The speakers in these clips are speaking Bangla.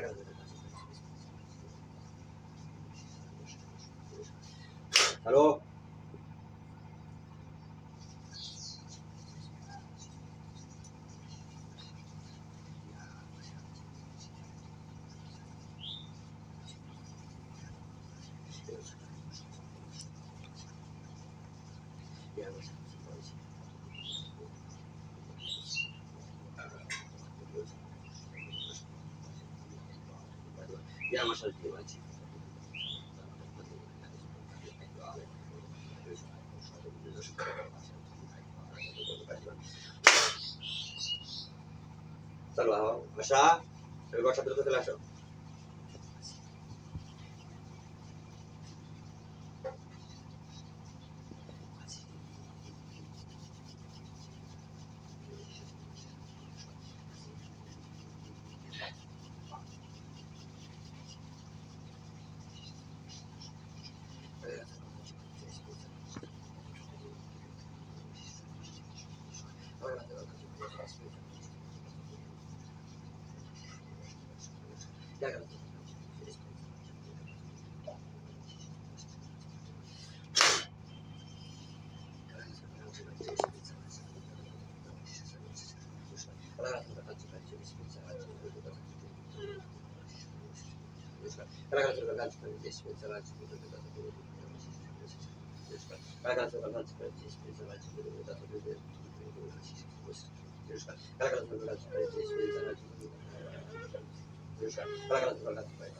galera. Alô? Yeah. চলো আশা তুমি বর্ষা দ্রুত চলে আসো Gracias. Assalamualaikum warahmatullahi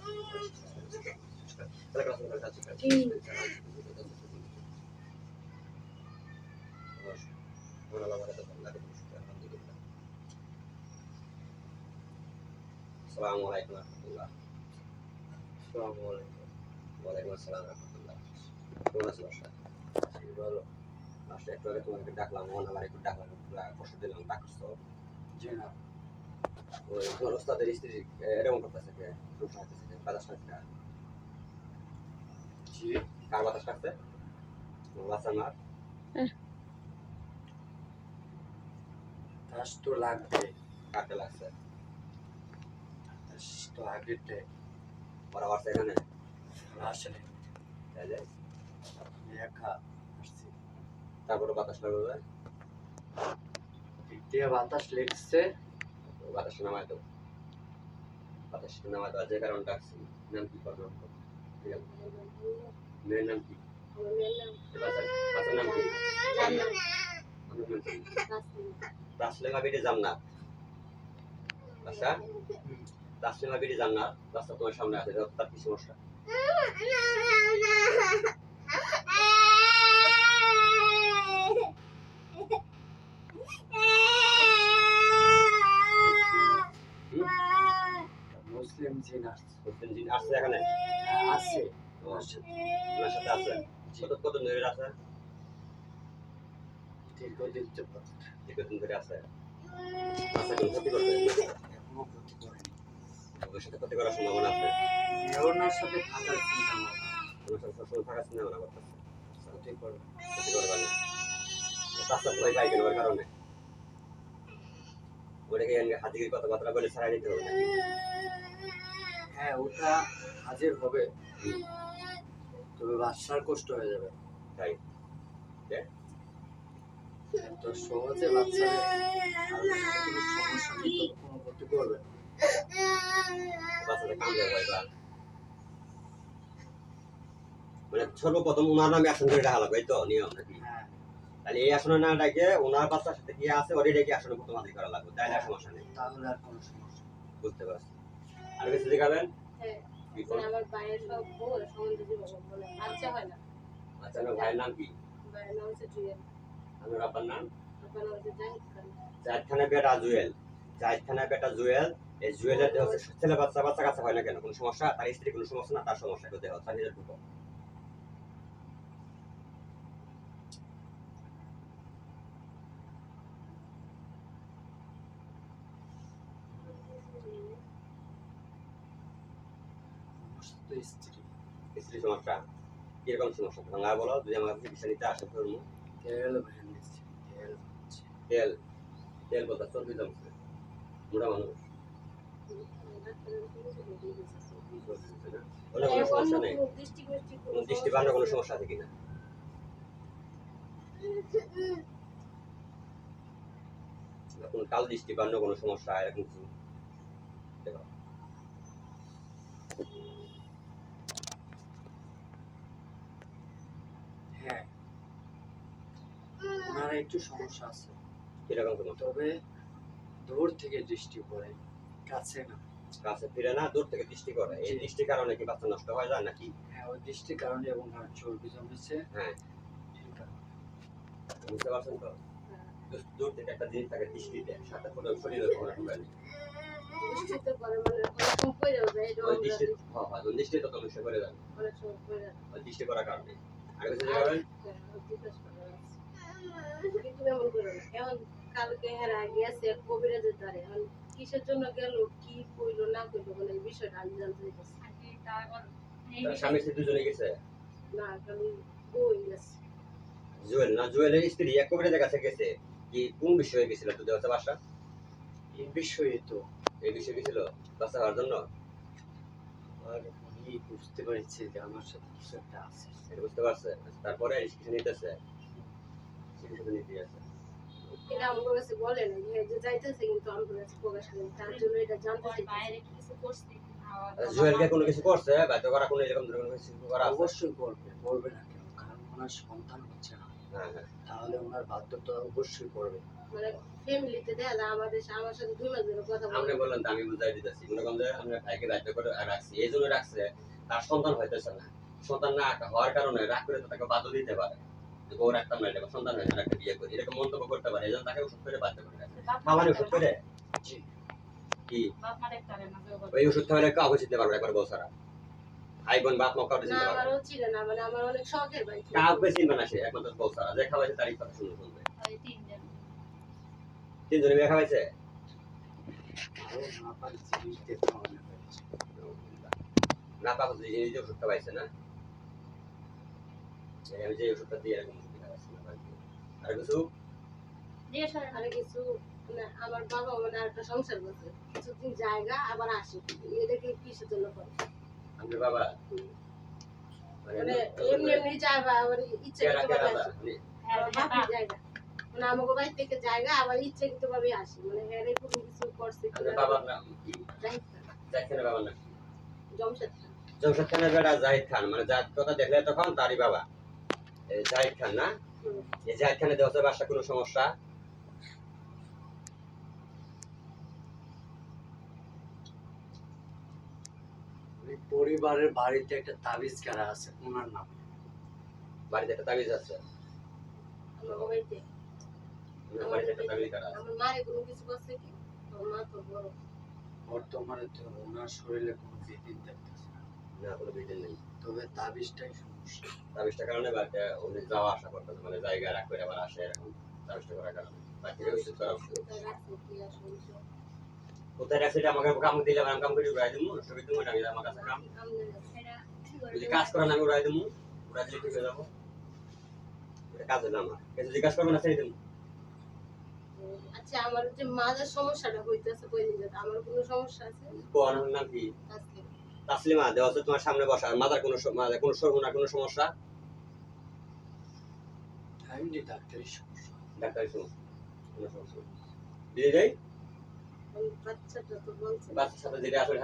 Assalamualaikum Waalaikumsalam warahmatullahi wabarakatuh. Mas Ektor itu mengedak lamun, alari ওই তোমার ওস্তাদের স্ত্রী এরকম করতেছে কে সমস্যা হতেছে বাতাস কার বাতাস তাস তো লাগবে। কাটতে লাগছে? তাস তো আগেরটা ওরা বাড়ছে এখানে? আসলে তাই যে? একা আসছি। তারপরে বাতাস লাগবে? বাতাস লেগছে। বাতাস নামায় তো বাতাস নামায় তো যে কারণ ডাকছি নাম কি? করব মেয়ের নাম কি? তোমার সামনে আছে তার কি সমস্যা? মুসলিম জিন আসছে মুসলিম আসছে এখানে? আছে ও, ওনার সাথে আছে? কত কত ধরে আছে? দীর্ঘদিন দীর্ঘদিন ধরে আছে? আচ্ছা কোন ক্ষতি করবে এখনও ক্ষতি করেনি ভবিষ্যতে ক্ষতি করার সম্ভাবনা আছে? ওনার সাথে থাকার চিন্তা তোমার সাথে সবসময় থাকার চিন্তা ভাবনা করতেছে। ক্ষতি করবে ক্ষতি করবে না রাস্তা ভয় পাই কারণে? ওটাকে হাজির কথাবার্তা বলে হবে হ্যাঁ ওটা হাজির হবে। তবে কষ্ট হয়ে যাবে। তাই? সহজে বাচ্চাদের সমস্যা নেই তবে কোনো ক্ষতি করবে বাচ্চাদের কাম দেওয়া মানে সর্বপ্রথম ওনার নামে আসন করে ডাকা লাগবে তো নিয়ম নাকি? তাহলে এই আসনে না ডাকে ওনার বাচ্চার সাথে কি আছে ওরে ডেকে আসনে করা লাগবে তাইলে আর সমস্যা নেই। তাহলে আর কোনো সমস্যা বুঝতে পারছি। আর কিছু দেখাবেন? হ্যাঁ, আমার বাইরের সব বল সম্বন্ধে বলে। আচ্ছা হয় না। আচ্ছা আমার ভাইয়ের নাম কি? বাইরের নাম হচ্ছে জুয়েল। আমার আব্বার নাম? আপনার নাম হচ্ছে জাহিদ খান। জাহিদ খানের বেটা জুয়েল। জাহিদ খানের বেটা জুয়েল এই জুয়েলের দেহ হচ্ছে ছেলে বাচ্চা বাচ্চা কাছে হয় না কেন? কোনো সমস্যা? তার স্ত্রী কোনো সমস্যা না? তার সমস্যা কেউ দেহ তার নিজের ঢুকো সমস্যা তো স্ত্রী সমস্যা কীরকম সমস্যা ভাঙা বলো যদি আমার কাছে নিতে আসে ধরুন। তেল তেল তেল? বলতে চর্বি জমছে মোটা মানুষ। কোনো সমস্যা নেই। কোনো দৃষ্টি সমস্যা আছে? কিনা? কোনো কাল দৃষ্টি কোনো সমস্যা এরকম কিছু দেখো। হ্যাঁ ওনার একটু সমস্যা আছে। কীরকম কোনো তবে দূর থেকে দৃষ্টি পড়ে কাছে না। কাছে ফিরে না দূর থেকে দৃষ্টি করে এই দৃষ্টির কারণে কি বাচ্চা নষ্ট হয়ে যায় নাকি? হ্যাঁ ওই দৃষ্টির কারণে এবং চর্বি জমেছে। হ্যাঁ। বুঝতে পারছেন তো। দূর- থেকে একটা জিনিস থাকে দৃষ্টিতে সাথে পুরো শরীরে কোনো ঢুকে নেই। দৃষ্টিতে পরে মানে অনেক সময় পড়েও যায়, এটা ওই দৃষ্টি ওই দৃষ্টি তো সমস্যা করে যাবে। অনেক সময় পড়ে যায়। ওই দৃষ্টি করার কারণে। আর কিছু যে করেন জিজ্ঞেস করে আছে। কিন্তু এমন করো না। এখন কালকে হেরা গিয়েছে কবিরাজের দ্বারে এখন কিসের জন্য গেল কি কইলো না কইলো মানে এই বিষয়টা আমি জানতে চাইতেছি স্বামী স্ত্রী দুজনে গেছে? না খালি বই গেছে জুয়েল না জুয়েলের স্ত্রী এক কবিরাজের কাছে গেছে। কি কোন বিষয়ে গেছিল তোদের হচ্ছে বাসা? এই বিষয়ে তো। এই বিষয়ে গেছিল? বাচ্চা হওয়ার জন্য? আর বুঝতে পেরেছে যে আমার সাথে কিছু একটা আছে। বুঝতে পারছে। তারপরে নিতেছে? এটা আমার কাছে বলে না যে যে যাইতেছে কিন্তু আমার কাছে প্রকাশ করে তার জন্য এটা জানতে চাইতেছি। জুয়েলকে কোনো কিছু করছে? বাধ্য করা কোনো এরকম ধরনের কিছু করা অবশ্যই করবে করবে না কেন? কারণ ওনার সন্তান হচ্ছে না। হ্যাঁ হ্যাঁ। তাহলে ওনার বাধ্যতা অবশ্যই করবে মানে ফ্যামিলিতে যায় আমাদের আমার সাথে দুই মাস ধরে কথা আপনি বলে আমি বুঝাই দিতেছি। মনে করেন যে আমরা ভাইকে বাধ্য করে রাখছি। এই জন্য রাখছে তার সন্তান হইতেছে না। সন্তান না হওয়ার কারণে রাগ করে তো তাকে বাধ্য দিতে পারে। বউ রাখতাম না এটা সন্তান হয়েছে না একটা বিয়ে করি এরকম মন্তব্য করতে পারে এই তাকে ওষুধ করে বাধ্য করে রাখছে ওষুধ করে কি? ওই ওষুধ খাওয়ালে কাউকে চিনতে পারবে একবার বউ ছাড়া। ভাই বোন বাপ মা কাউকে চিনতে পারবে না। আমারও ছিল না মানে আমার অনেক শখের বাইক কাউকে চিনবে না সে একমাত্র বউ ছাড়া। যে খাওয়াইছে তারই কথা শুনে শুনবে। তিনজনে। বিয়ে খাওয়াইছে? না। পারি জিনিস দেখতে না পাবো যে নিজে ওষুধটা পাইছে না এই আমি যে ওষুধটা দিয়ে এরকম ওষুধ খাওয়াইছি না বাড়িতে। আর কিছু? আর কিছু আমার বাবা মানে একটা সংসার করছে। কিছুদিন জায়গা আবার আসে। এটাকে কিসের জন্য করে? আমার বাবা? মানে এমনি এমনি যায় আবার ইচ্ছে কেরা করতে কেরা ভাবে দা? আসে আমার বাপের জায়গা। মানে আমাকে বাড়ি থেকে জায়গা আবার ইচ্ছে করতে ভাবে আসে। মানে হ্যারে কোনো কিছু করছে বাবার নাম কি? জাহিদ খান। জাহিদ খানের বাবার নাম জমশেদ খান। জমশেদ খানের বেটা জাহিদ খান। মানে জাহিদ কথা দেখলে তখন তারই বাবা। জাহিদ খান না? এই জাহিদ খানের দেওয়া বাসা কোনো সমস্যা? পরিবারের বাড়িতে একটা তাবিজ কারা আছে ওনার নাম? বাড়িতে একটা তাবিজ আছে? বাড়িতে। একটা তাবিজ করা আছে। মারে কোনো কিছু করছে কি? আমার তো বড়। বর্তমানে তো ওনার শরীরে কোনো বিদিন দেখতেছে না কোনো বিদিন নেই। তবে তাবিজটাই সমস্যা তাবিজটার কারণে উনি যাওয়া আসা করতেছে মানে জায়গা রাখ করে আবার আসে এরকম তাবিজটা করার কারণে। বাকি ওষুধ করা ওষুধ কোথায় রাখছে আমাকে কাম দিলে আমি কাম করে উড়াই দিমু ছবি দিমু আমি আমার কাছে কাম। যদি কাজ করেন আমি উড়াই দিমু উড়াই দিলে ঠিক হয়ে যাব। এটা কাজ হলো আমার। কিন্তু জিজ্ঞাসা করবেন না ছেড়ে দিমু। আচ্ছা আমার যে মাঝের সমস্যাটা হইতেছে কয়দিন যাতে আমার কোনো সমস্যা আছে? কোন নাম কি আজকে তাসলিমা দেওয়া হচ্ছে তোমার সামনে বসা। মাথার কোনো কোনো সর্ব না কোনো সমস্যা? ডাক্তারি সমস্যা। ডাক্তার সমস্যা কোনো সমস্যা দিয়ে যাই বাচ্চাটা তো বলছে। বাচ্চার সাথে যেটা আসলে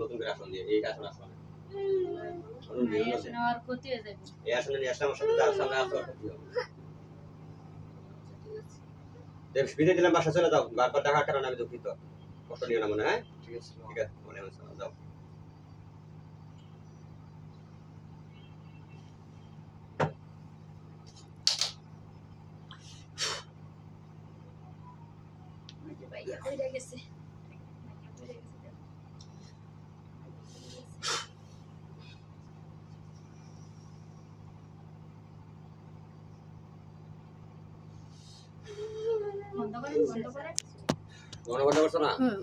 নতুন করে আসন দিয়ে এই আসন আসনে। আসন এই আসনে নিয়ে আসলে আমার সাথে যার সামনে আসো ক্ষতি হবে দেব বিদায় দিলাম বাসা চলে যাও। বারবার দেখার কারণে আমি দুঃখিত। কষ্ট নিও না মনে হয় ঠিক আছে ঠিক আছে মনে হয় যাও। বন্ধ করেন বন্ধ করেন বন্ধ করতে পারছ না? হুম